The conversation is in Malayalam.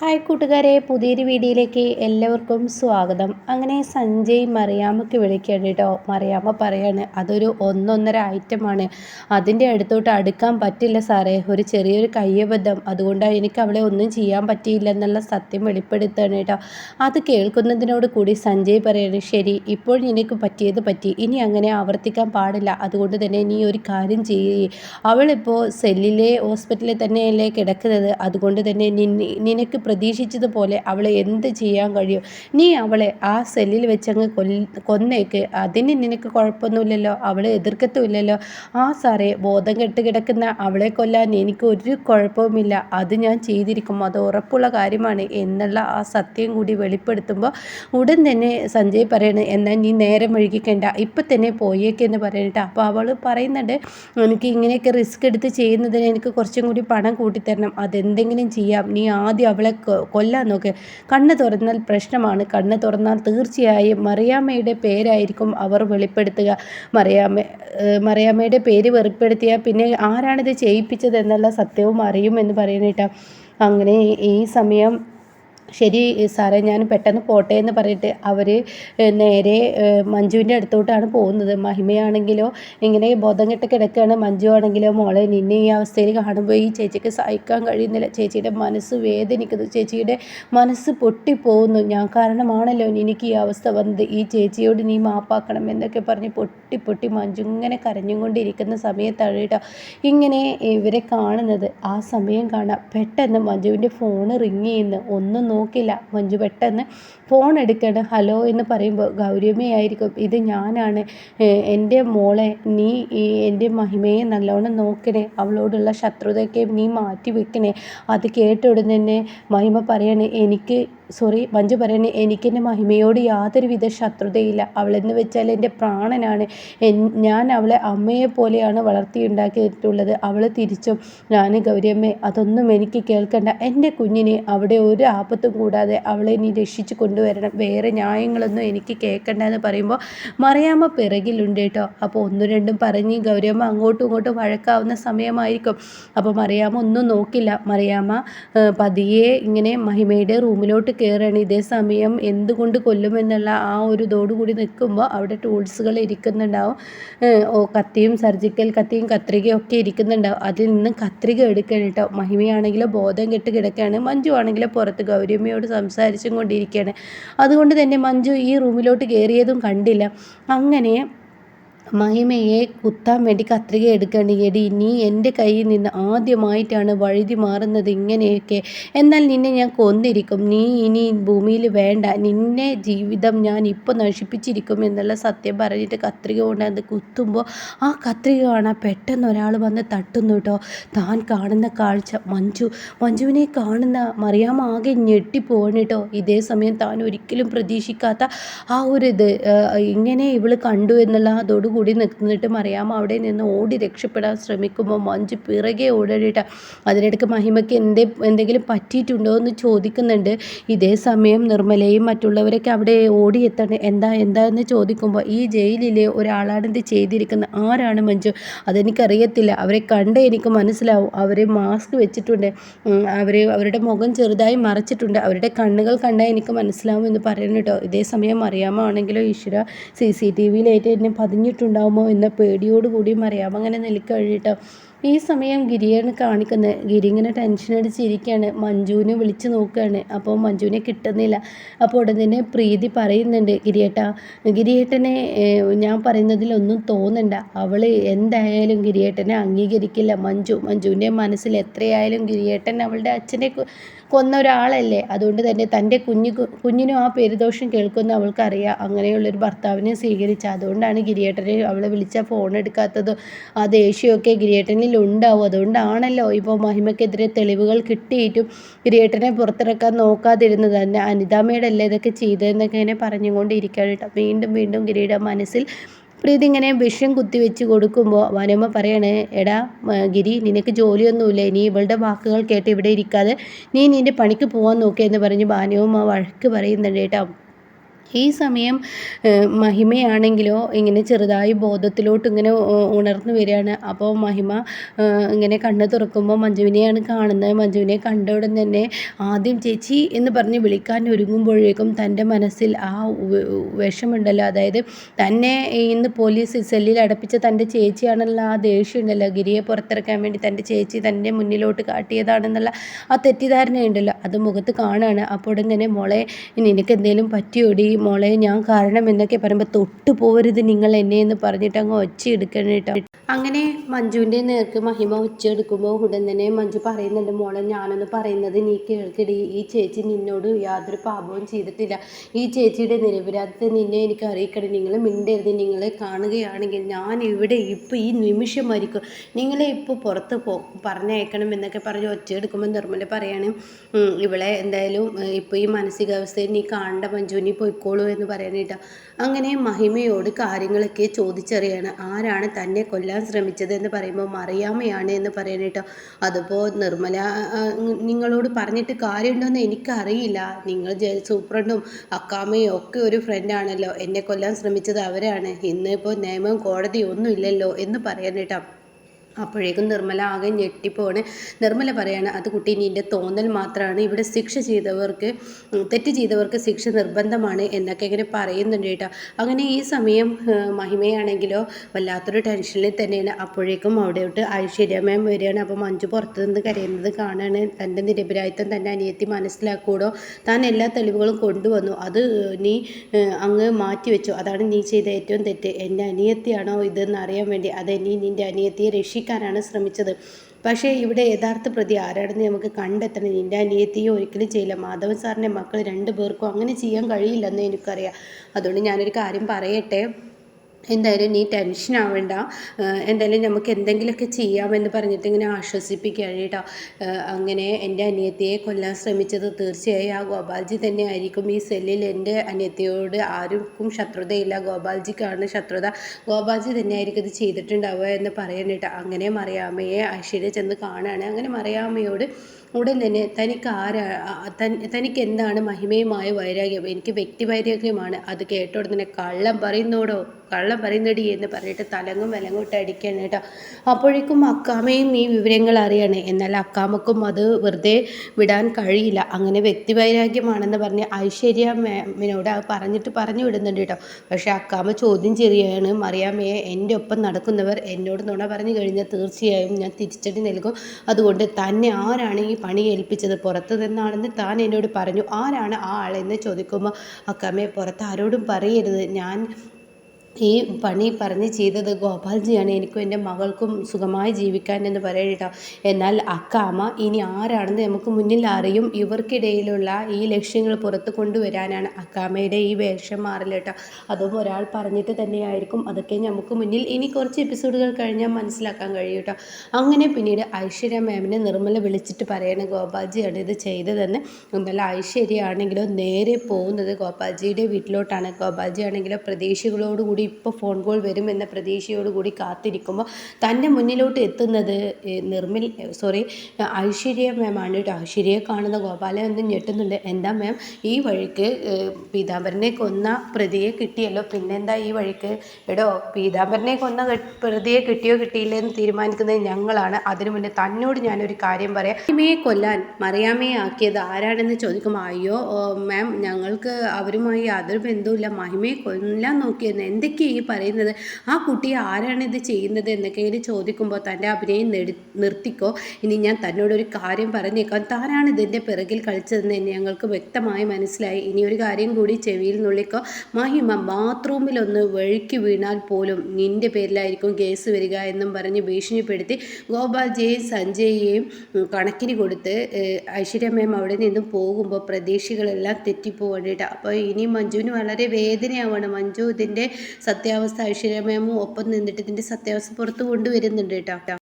ഹായ് കൂട്ടുകാരെ പുതിയൊരു വീഡിയോയിലേക്ക് എല്ലാവർക്കും സ്വാഗതം. അങ്ങനെ സഞ്ജയ് മറിയാമ്മക്ക് വിളിക്കുകയാണ് കേട്ടോ മറിയാമ്മ പറയാണ് അതൊരു ഒന്നൊന്നര ഐറ്റമാണ്. അതിന്റെ അടുത്തോട്ട് അടുക്കാൻ പറ്റില്ല സാറേ. ഒരു ചെറിയൊരു കയ്യബദ്ധം. അതുകൊണ്ടാണ് എനിക്ക് അവളെ ഒന്നും ചെയ്യാൻ പറ്റിയില്ല എന്നുള്ള സത്യം വെളിപ്പെടുത്തുകയാണ് കേട്ടോ. അത് കേൾക്കുന്നതിനോട് കൂടി സഞ്ജയ് പറയാണ് ശരി ഇപ്പോൾ നിനക്ക് പറ്റിയത് പറ്റി. ഇനി അങ്ങനെ ആവർത്തിക്കാൻ പാടില്ല. അതുകൊണ്ട് തന്നെ നീ ഒരു കാര്യം ചെയ്യേ. അവളിപ്പോൾ സെല്ലിലെ ഹോസ്പിറ്റലിൽ തന്നെയല്ലേ കിടക്കുന്നത്. അതുകൊണ്ട് തന്നെ നിനക്ക് പ്രതീക്ഷിച്ചതുപോലെ അവളെ എന്ത് ചെയ്യാൻ കഴിയും? നീ അവളെ ആ സെല്ലിൽ വെച്ചങ്ങ് കൊന്നേക്ക്. അതിന് നിനക്ക് കുഴപ്പമൊന്നുമില്ലല്ലോ അവളെ എതിർക്കത്തുമില്ലല്ലോ. ആ സാറേ ബോധം കെട്ട് കിടക്കുന്ന അവളെ കൊല്ലാൻ എനിക്ക് ഒരു കുഴപ്പവുമില്ല. അത് ഞാൻ ചെയ്തിരിക്കും. അത് ഉറപ്പുള്ള കാര്യമാണ് എന്നുള്ള ആ സത്യം കൂടി വെളിപ്പെടുത്തുമ്പോൾ ഉടൻ തന്നെ സഞ്ജയ് പറയണ എന്നാൽ നീ നേരം ഒഴുകിക്കേണ്ട ഇപ്പം തന്നെ പോയേക്കെന്ന് പറയണ്ട അപ്പോൾ അവൾ പറയുന്നുണ്ട് എനിക്ക് ഇങ്ങനെയൊക്കെ റിസ്ക് എടുത്ത് ചെയ്യുന്നതിന് എനിക്ക് കുറച്ചും കൂടി പണം കൂട്ടിത്തരണം. അതെന്തെങ്കിലും ചെയ്യാം. നീ ആദ്യം അവളെ കൊല്ലാൻ നോക്ക് കണ്ണ് തുറന്നാൽ പ്രശ്നമാണ്. കണ്ണ് തുറന്നാൽ തീർച്ചയായും മറിയാമ്മയുടെ പേരായിരിക്കും അവർ വെളിപ്പെടുത്തുക. മറിയാമ്മ മറിയാമ്മയുടെ പേര് വെളിപ്പെടുത്തിയാൽ പിന്നെ ആരാണിത് ചെയ്യിപ്പിച്ചത് എന്നുള്ള സത്യവും അറിയുമെന്ന് പറയുന്നേട്ടാ അങ്ങനെ ഈ സമയം ശരി സാറേ ഞാൻ പെട്ടെന്ന് പോട്ടെ എന്ന് പറഞ്ഞിട്ട് അവർ നേരെ മഞ്ജുവിന്റെ അടുത്തോട്ടാണ് പോകുന്നത്. മഹിമയാണെങ്കിലോ ഇങ്ങനെ ബോധം കെട്ട് കിടക്കുകയാണ് മഞ്ജു ആണെങ്കിലോ മോളെ നിന്നെ ഈ അവസ്ഥയിൽ കാണുമ്പോൾ ഈ ചേച്ചിക്ക് സഹിക്കാൻ കഴിയുന്നില്ല. ചേച്ചിയുടെ മനസ്സ് വേദനിക്കുന്നു. ചേച്ചിയുടെ മനസ്സ് പൊട്ടിപ്പോകുന്നു. ഞാൻ കാരണമാണല്ലോ എനിക്ക് ഈ അവസ്ഥ വന്നത്. ഈ ചേച്ചിയോട് നീ മാപ്പാക്കണം എന്നൊക്കെ പറഞ്ഞ് പൊട്ടി പൊട്ടി മഞ്ജു ഇങ്ങനെ കരഞ്ഞുകൊണ്ടിരിക്കുന്ന സമയത്താണ് കേട്ടോ ഇങ്ങനെ ഇവരെ കാണുന്നത്. ആ സമയം കാണാം. പെട്ടെന്ന് മഞ്ജുവിന്റെ ഫോൺ റിങ് ചെയ്യുന്നു. ഒന്നും നോക്കില്ല. മഞ്ജു പെട്ടെന്ന് ഫോൺ എടുക്കണം. ഹലോ എന്ന് പറയുമ്പോൾ ഗൗരിയമ്മയായിരിക്കും ഇത് ഞാനാണ്. എന്റെ മോളെ നീ എന്റെ മഹിമയെ നല്ലോണം നോക്കണേ. അവളോടുള്ള ശത്രുതയൊക്കെ നീ മാറ്റി വെക്കണേ. അത് കേട്ട തന്നെ മഹിമ പറയണേ എനിക്ക് സോറി മഞ്ജു പറയണേ എനിക്കെന്റെ മഹിമയോട് യാതൊരുവിധ ശത്രുതയില്ല. അവളെന്ന് വെച്ചാൽ എന്റെ പ്രാണനാണ്. ഞാൻ അവളെ അമ്മയെ പോലെയാണ് വളർത്തിയുണ്ടാക്കിയിട്ടുള്ളത്. അവൾ തിരിച്ചും ഞാൻ ഗൗരിയമ്മേ അതൊന്നും എനിക്ക് കേൾക്കണ്ട. എന്റെ കുഞ്ഞിനെ അവിടെ ഒരു ആപത്തും കൂടാതെ അവളെ നീ രക്ഷിച്ചു കൊണ്ടുവരണം. വേറെ ന്യായങ്ങളൊന്നും എനിക്ക് കേൾക്കണ്ട എന്ന് പറയുമ്പോൾ മറിയാമ്മ പിറകിലുണ്ട് കേട്ടോ. അപ്പോൾ ഒന്നും രണ്ടും പറഞ്ഞ് ഗൗരിയമ്മ അങ്ങോട്ടും ഇങ്ങോട്ടും വഴക്കാവുന്ന സമയമായിരിക്കും. അപ്പോൾ മറിയാമ്മ ഒന്നും നോക്കില്ല. മറിയാമ്മ പതിയെ ഇങ്ങനെ മഹിമയുടെ റൂമിലോട്ട് കയറുകയാണ്. ഇതേ സമയം എന്തുകൊണ്ട് കൊല്ലുമെന്നുള്ള ആ ഒരു ഇതോടുകൂടി നിൽക്കുമ്പോൾ അവിടെ ടൂൾസുകൾ ഇരിക്കുന്നുണ്ടാവും. ഓ കത്തിയും സർജിക്കൽ കത്തിയും കത്രികയും ഒക്കെ ഇരിക്കുന്നുണ്ടാവും. അതിൽ നിന്ന് കത്രിക എടുക്കണം കേട്ടോ. മഹിമയാണെങ്കിൽ ബോധം കെട്ട് കിടക്കുകയാണ്. മഞ്ജു ആണെങ്കിൽ പുറത്ത് ഗൗരിയമ്മയോട് സംസാരിച്ചും കൊണ്ടിരിക്കുകയാണ്. അതുകൊണ്ട് തന്നെ മഞ്ജു ഈ റൂമിലോട്ട് കയറിയതും കണ്ടില്ല. അങ്ങനെ മഹിമയെ കുത്താൻ വേണ്ടി കത്രിക എടുക്കണിയടി എടി. നീ എന്റെ കയ്യിൽ നിന്ന് ആദ്യമായിട്ടാണ് വഴുതി മാറുന്നത് ഇങ്ങനെയൊക്കെ. എന്നാൽ നിന്നെ ഞാൻ കൊന്നിരിക്കും. നീ ഇനി ഭൂമിയിൽ വേണ്ട. നിന്നെ ജീവിതം ഞാൻ ഇപ്പോൾ നശിപ്പിച്ചിരിക്കും എന്നുള്ള സത്യം പറഞ്ഞിട്ട് കത്രിക കൊണ്ട് അത് കുത്തുമ്പോൾ ആ കത്രിക കാണാൻ പെട്ടെന്ന് ഒരാൾ വന്ന് തട്ടുന്നു കേട്ടോ. താൻ കാണുന്ന കാഴ്ച മഞ്ജു. മഞ്ജുവിനെ കാണുന്ന മറിയാമ്മ ആകെ ഞെട്ടിപ്പോവാണ് കേട്ടോ. ഇതേ സമയം താൻ ഒരിക്കലും പ്രതീക്ഷിക്കാത്ത ആ ഒരു ഇത് ഇങ്ങനെ ഇവൾ കണ്ടു എന്നുള്ള അതോടുകൂടി കൂടി നിന്നിട്ട് മറിയാമ അവിടെ നിന്ന് ഓടി രക്ഷപ്പെടാൻ ശ്രമിക്കുമ്പോൾ മഞ്ജു പിറകെ ഓടിയിട്ട് അതിനിടയ്ക്ക് മഹിമയ്ക്ക് എന്തേ എന്തെങ്കിലും പറ്റിയിട്ടുണ്ടോ? എന്ന് ചോദിക്കുന്നുണ്ട്. ഇതേ സമയം നിർമ്മലയും മറ്റുള്ളവരൊക്കെ അവിടെ ഓടിയെത്തണം എന്താ എന്താ? എന്ന് ചോദിക്കുമ്പോൾ ഈ ജയിലിലെ ഒരാളാണ് ഇത് ചെയ്തിരിക്കുന്ന. ആരാണ് മഞ്ജു? അതെനിക്കറിയത്തില്ല. അവരെ കണ്ട് എനിക്ക് മനസ്സിലാവും. അവരെ മാസ്ക് വെച്ചിട്ടുണ്ട്. അവരെ അവരുടെ മുഖം ചെറുതായി മറച്ചിട്ടുണ്ട്. അവരുടെ കണ്ണുകൾ കണ്ടാൽ എനിക്ക് മനസ്സിലാവും എന്ന് പറയുന്നു കേട്ടോ. ഇതേ സമയം അറിയാമോ ആണെങ്കിലോ ഈശ്വര സി സി ടി വിയിലായിട്ട് എന്നെ പതിഞ്ഞിട്ടുണ്ട്. ഉണ്ടാകുമോ എന്ന പേടിയോടുകൂടി മറിയാം അങ്ങനെ നിൽക്കഴിട്ടോ ഈ സമയം ഗിരിയാണ് കാണിക്കുന്നത് ഗിരി ഇങ്ങനെ ടെൻഷൻ അടിച്ചിരിക്കുകയാണ് മഞ്ജുവിനെ വിളിച്ച് നോക്കുകയാണ് അപ്പോൾ മഞ്ജുവിനെ കിട്ടുന്നില്ല. അപ്പോൾ ഉടൻ തന്നെ പ്രീതി പറയുന്നുണ്ട് ഗിരിയേട്ട ഗിരിയേട്ടനെ ഞാൻ പറയുന്നതിലൊന്നും തോന്നണ്ട. അവൾ എന്തായാലും ഗിരിയേട്ടനെ അംഗീകരിക്കില്ല. മഞ്ജു മഞ്ജുവിന്റെ മനസ്സിൽ എത്രയായാലും ഗിരിയേട്ടൻ അവളുടെ അച്ഛനെ കൊന്ന ഒരാളല്ലേ അതുകൊണ്ട് തന്നെ തന്റെ കുഞ്ഞു കുഞ്ഞിനും ആ പേരുദോഷം കേൾക്കുന്ന അവൾക്കറിയാം. അങ്ങനെയുള്ളൊരു ഭർത്താവിനെ സ്വീകരിച്ച. അതുകൊണ്ടാണ് ഗിരിയേട്ടനെ അവളെ വിളിച്ച ഫോൺ എടുക്കാത്തതും. ആ ദേഷ്യമൊക്കെ ഗിരിയേട്ടനിൽ ഉണ്ടാവും. അതുകൊണ്ടാണല്ലോ ഇപ്പോൾ മഹിമയ്ക്കെതിരെ തെളിവുകൾ കിട്ടിയിട്ടും ഗിരിയേട്ടനെ പുറത്തിറക്കാൻ നോക്കാതിരുന്നത് തന്നെ. അനിതാമ്മയുടെ അല്ലേ ഇതൊക്കെ ചെയ്തതെന്നൊക്കെ ഇങ്ങനെ പറഞ്ഞുകൊണ്ടിരിക്കുകയാണ് കേട്ടോ. വീണ്ടും വീണ്ടും ഗിരിയുടെ മനസ്സിൽ പ്രീതി ഇങ്ങനെ വിഷം കുത്തിവെച്ച് കൊടുക്കുമ്പോൾ വനമ്മ പറയണേ എടാ ഗിരി നിനക്ക് ജോലിയൊന്നുമില്ല? നീ ഇവളുടെ വാക്കുകൾ കേട്ട് ഇവിടെ ഇരിക്കാതെ നീ നിന്റെ പണിക്ക് പോകാൻ നോക്കിയെന്ന് പറഞ്ഞ് ഭാനുവും ആ വഴക്ക് പറയുന്നുണ്ട് കേട്ടോ. ഈ സമയം മഹിമയാണെങ്കിലോ ഇങ്ങനെ ചെറുതായി ബോധത്തിലോട്ട് ഇങ്ങനെ ഉണർന്നു വരികയാണ്. അപ്പോൾ മഹിമ ഇങ്ങനെ കണ്ണ് തുറക്കുമ്പോൾ മഞ്ജുവിനെയാണ് കാണുന്നത്. മഞ്ജുവിനെ കണ്ട ഉടൻ തന്നെ ആദ്യം ചേച്ചി എന്ന് പറഞ്ഞ് വിളിക്കാൻ ഒരുങ്ങുമ്പോഴേക്കും തന്റെ മനസ്സിൽ ആ വിഷമുണ്ടല്ലോ. അതായത് തന്നെ ഇന്ന് പോലീസ് സെല്ലിൽ അടപ്പിച്ച തന്റെ ചേച്ചിയാണല്ലോ ആ ദേഷ്യം ഉണ്ടല്ലോ. ഗിരിയെ പുറത്തിറക്കാൻ വേണ്ടി തന്റെ ചേച്ചി തന്റെ മുന്നിലോട്ട് കാട്ടിയതാണെന്നുള്ള ആ തെറ്റിദ്ധാരണയുണ്ടല്ലോ. അത് മുഖത്ത് കാണുകയാണ്. അപ്പോൾ ഉടൻ തന്നെ മോളെ നിനക്ക് എന്തെങ്കിലും പറ്റിയോടി? മോളെ ഞാൻ കാരണം എന്നൊക്കെ പറയുമ്പോൾ തൊട്ടു പോരുത് നിങ്ങൾ എന്നെ എന്ന് പറഞ്ഞിട്ട് അങ്ങ് ഒച്ച അങ്ങനെ മഞ്ജുവിന്റെ നേർക്ക് മഹിമ ഉച്ചെടുക്കുമ്പോൾ ഉടൻ തന്നെ മഞ്ജു പറയുന്നുണ്ട് മോളെ ഞാനൊന്ന് പറയുന്നത് നീ കേൾക്കടി. ഈ ചേച്ചി നിന്നോട് യാതൊരു പാപവും ചെയ്തിട്ടില്ല. ഈ ചേച്ചിയുടെ നിരപരാധത്തെ നിന്നെ എനിക്ക് അറിയിക്കണം നിങ്ങൾ മിണ്ടരുത്. നിങ്ങളെ കാണുകയാണെങ്കിൽ ഞാൻ ഇവിടെ ഇപ്പോൾ ഈ നിമിഷം മരിക്കും നിങ്ങളെ ഇപ്പോൾ പുറത്ത് പോ പറഞ്ഞയക്കണം എന്നൊക്കെ പറഞ്ഞ് ഒച്ച എടുക്കുമ്പോൾ നിർമ്മല പറയാണ് ഇവളെ എന്തായാലും ഇപ്പോൾ ഈ മാനസികാവസ്ഥയിൽ നീ കാണേണ്ട മഞ്ജു. നീ പോയിക്കോളൂ എന്ന് പറയാനായിട്ടാണ് അങ്ങനെ മഹിമയോട് കാര്യങ്ങളൊക്കെ ചോദിച്ചറിയാണ് ആരാണ് തന്നെ കൊല്ലാൻ ശ്രമിച്ചത് എന്ന് പറയുമ്പോൾ മറിയാമ്മയാണ് എന്ന് പറയാനായിട്ട് അതിപ്പോൾ നിർമ്മല നിങ്ങളോട് പറഞ്ഞിട്ട് കാര്യമുണ്ടോയെന്ന് എനിക്കറിയില്ല. നിങ്ങൾ ജയിൽ സൂപ്രണ്ടും അക്കാമയും ഒക്കെ ഒരു ഫ്രണ്ടാണല്ലോ എന്നെ കൊല്ലാൻ ശ്രമിച്ചത് അവരാണ്. ഇന്നിപ്പോൾ നിയമം കോടതി ഒന്നും ഇല്ലല്ലോ എന്ന് പറയാനായിട്ടോ അപ്പോഴേക്കും നിർമ്മല ആകെ ഞെട്ടിപ്പോണ്. നിർമ്മല പറയാണ് അത് കുട്ടി നിന്റെ തോന്നൽ മാത്രമാണ് ഇവിടെ ശിക്ഷ ചെയ്തവർക്ക് തെറ്റ് ചെയ്തവർക്ക് ശിക്ഷ നിർബന്ധമാണ് എന്നൊക്കെ ഇങ്ങനെ പറയുന്നുണ്ട് കേട്ടോ. അങ്ങനെ ഈ സമയം മഹിമയാണെങ്കിലോ വല്ലാത്തൊരു ടെൻഷനിൽ തന്നെയാണ്. അപ്പോഴേക്കും അവിടെയോട്ട് ഐശ്വര്യ മാം വരികയാണ്. അപ്പോൾ മഞ്ജു പുറത്തു നിന്ന് കരയുന്നത് കാണാണ്. തന്റെ നിരപരാധിത്വം തന്റെ അനിയത്തി മനസ്സിലാക്കൂടോ? താൻ എല്ലാ തെളിവുകളും കൊണ്ടുവന്നു. അത് നീ അങ്ങ് മാറ്റി വെച്ചു. അതാണ് നീ ചെയ്ത ഏറ്റവും തെറ്റ്. എന്റെ അനിയത്തിയാണോ ഇതെന്ന് അറിയാൻ വേണ്ടി. അതെ നീ നിന്റെ അനിയത്തിയെ രക്ഷിക്കും രക്ഷിക്കാനാണ് ശ്രമിച്ചത്. പക്ഷേ ഇവിടെ യഥാർത്ഥ പ്രതി ആരാണെന്ന് നമുക്ക് കണ്ടെത്തണം. നിന്റെ അനിയത്തിയോ ഒരിക്കലും ചെയ്യില്ല. മാധവൻ സാറിന്റെ മക്കൾ രണ്ടു പേർക്കും അങ്ങനെ ചെയ്യാൻ കഴിയില്ലെന്ന് എനിക്കറിയാം. അതുകൊണ്ട് ഞാനൊരു കാര്യം പറയട്ടെ? എന്തായാലും നീ ടെൻഷൻ ആവേണ്ട. എന്തായാലും നമുക്ക് എന്തെങ്കിലുമൊക്കെ ചെയ്യാമെന്ന് പറഞ്ഞിട്ട് ഇങ്ങനെ ആശ്വസിപ്പിക്കുകയാണ് കേട്ടോ. അങ്ങനെ എന്റെ അനിയത്തിയെ കൊല്ലാൻ ശ്രമിച്ചത് തീർച്ചയായും ആ ഗോപാൽജി തന്നെ ആയിരിക്കും. ഈ സെല്ലിൽ എന്റെ അനിയത്തിയോട് ആർക്കും ശത്രുതയില്ല. ഗോപാൽജിക്കാണ് ശത്രുത. ഗോപാൽജി തന്നെ ആയിരിക്കും ഇത് ചെയ്തിട്ടുണ്ടാവുക എന്ന് പറയണേട്ടോ അങ്ങനെ മറിയാമ്മയെ ഐശ്വര്യ ചെന്ന് കാണുകയാണ്. അങ്ങനെ മറിയാമ്മയോട് ഉടൻ തന്നെ തനിക്ക് ആരാ തനിക്ക് എന്താണ് മഹിമയുമായ വൈരാഗ്യം? എനിക്ക് വ്യക്തി വൈരാഗ്യമാണ് അത് കേട്ടോടെ തന്നെ കള്ളം പറയുന്നോടോ കള്ളം പറയുന്നടി എന്ന് പറഞ്ഞിട്ട് തലങ്ങും വിലങ്ങോട്ട് അടിക്കുകയാണ് കേട്ടോ. അപ്പോഴേക്കും അക്കാമയും ഈ വിവരങ്ങൾ അറിയാണ്. എന്നാൽ അക്കാമക്കും അത് വെറുതെ വിടാൻ കഴിയില്ല. അങ്ങനെ വ്യക്തി വൈരാഗ്യമാണെന്ന് പറഞ്ഞ് ഐശ്വര്യ മാമിനോട് അത് പറഞ്ഞിട്ട് പറഞ്ഞു വിടുന്നുണ്ട് കേട്ടോ. പക്ഷേ അക്കാമ ചോദ്യം ചെയ്യുകയാണ് മറിയാമ്മയെ എന്റെ ഒപ്പം നടക്കുന്നവർ എന്നോട് നുണ പറഞ്ഞു കഴിഞ്ഞാൽ തീർച്ചയായും ഞാൻ തിരിച്ചടി നൽകും. അതുകൊണ്ട് തന്നെ ആരാണ് ഈ പണി ഏൽപ്പിച്ചത് പുറത്തു നിന്നാണെന്ന് താൻ എന്നോട് പറഞ്ഞു. ആരാണ് ആ ആളെന്ന് ചോദിക്കുമ്പോൾ അക്കമ്മയെ പുറത്ത് ആരോടും പറയരുത്. ഞാൻ ഈ പണി പറഞ്ഞ് ചെയ്തത് ഗോപാൽജിയാണ്. എനിക്കും എന്റെ മകൾക്കും സുഖമായി ജീവിക്കാൻ എന്ന് പറയട്ടോ എന്നാൽ അക്കാമ ഇനി ആരാണെന്ന് നമുക്ക് മുന്നിൽ അറിയും. ഇവർക്കിടയിലുള്ള ഈ ലക്ഷ്യങ്ങൾ പുറത്തു കൊണ്ടുവരാനാണ് അക്കാമയുടെ ഈ വേഷം മാറില്ല അതും ഒരാൾ പറഞ്ഞിട്ട് തന്നെയായിരിക്കും. അതൊക്കെ നമുക്ക് മുന്നിൽ ഇനി കുറച്ച് എപ്പിസോഡുകൾ കഴിഞ്ഞാൽ മനസ്സിലാക്കാൻ കഴിയും കേട്ടോ അങ്ങനെ പിന്നീട് ഐശ്വര്യ മാമിനെ നിർമ്മല വിളിച്ചിട്ട് പറയണ ഗോപാൽജിയാണ് ഇത് ചെയ്തതെന്ന്. എന്നാൽ ഐശ്വര്യ ആണെങ്കിലോ നേരെ പോകുന്നത് ഗോപാൽജിയുടെ വീട്ടിലോട്ടാണ്. ഗോപാൽജി ആണെങ്കിലോ പ്രതീക്ഷകളോടുകൂടി ഇപ്പോൾ ഫോൺ കോൾ വരും എന്ന പ്രതീക്ഷയോടുകൂടി കാത്തിരിക്കുമ്പോൾ തന്റെ മുന്നിലോട്ട് എത്തുന്നത് നിർമ്മിൽ സോറി ഐശ്വര്യ മാമാണ് കേട്ടോ. ഐശ്വര്യയെ കാണുന്ന ഗോപാലൻ എന്നും ഞെട്ടുന്നുണ്ട്. എന്താ മാം ഈ വഴിക്ക് പീതാംബരനെ കൊന്ന പ്രതിയെ കിട്ടിയല്ലോ? പിന്നെന്താ ഈ വഴിക്ക്? എടോ പീതാംബരനെ കൊന്ന പ്രതിയെ കിട്ടിയോ കിട്ടിയില്ലെന്ന് തീരുമാനിക്കുന്നത് ഞങ്ങളാണ്. അതിനു മുന്നേ തന്നോട് ഞാനൊരു കാര്യം പറയാം. മറിയാമയെ കൊല്ലാൻ മറിയാമയെ ആക്കിയത് ആരാണെന്ന് ചോദിക്കുമ്പോൾ അയ്യോ മാം ഞങ്ങൾക്ക് അവരുമായി യാതൊരു ബന്ധവുമില്ല. മഹിമയെ കൊല്ലാൻ നോക്കിയെന്ന് എന്തൊക്കെ എന്തൊക്കെയാണ് ഈ പറയുന്നത് ആ കുട്ടി ആരാണ് ഇത് ചെയ്യുന്നത്? എന്നൊക്കെ ഇങ്ങനെ ചോദിക്കുമ്പോൾ തന്റെ അഭിനയം നിർത്തിക്കോ. ഇനി ഞാൻ തന്നോടൊരു കാര്യം പറഞ്ഞേക്കാം. താനാണ് ഇതിന്റെ പിറകിൽ കളിച്ചതെന്ന് തന്നെ ഞങ്ങൾക്ക് വ്യക്തമായി മനസ്സിലായി. ഇനി ഒരു കാര്യം കൂടി ചെവിയിൽ നുള്ളിക്കോ. മഹിമ ബാത്റൂമിലൊന്ന് വഴുക്കി വീണാൽ പോലും നിന്റെ പേരിലായിരിക്കും കേസ് വരിക എന്നും പറഞ്ഞ് ഭീഷണിപ്പെടുത്തി ഗോപാൽജിയെയും സഞ്ജയെയും കണക്കിന് കൊടുത്ത് ഐശ്വര്യ അവിടെ നിന്നും പോകുമ്പോൾ പ്രതീക്ഷകളെല്ലാം തെറ്റിപ്പോകേണ്ടിയിട്ട് അപ്പോൾ ഇനി മഞ്ജുവിന് വളരെ വേദനയാവാണ്. മഞ്ജു ഇതിന്റെ സത്യാവസ്ഥ ഐശ്വര്യമേമും ഒപ്പം നിന്നിട്ട് ഇതിന്റെ സത്യാവസ്ഥ പുറത്ത് കൊണ്ടുവരുന്നുണ്ട് കേട്ടോ.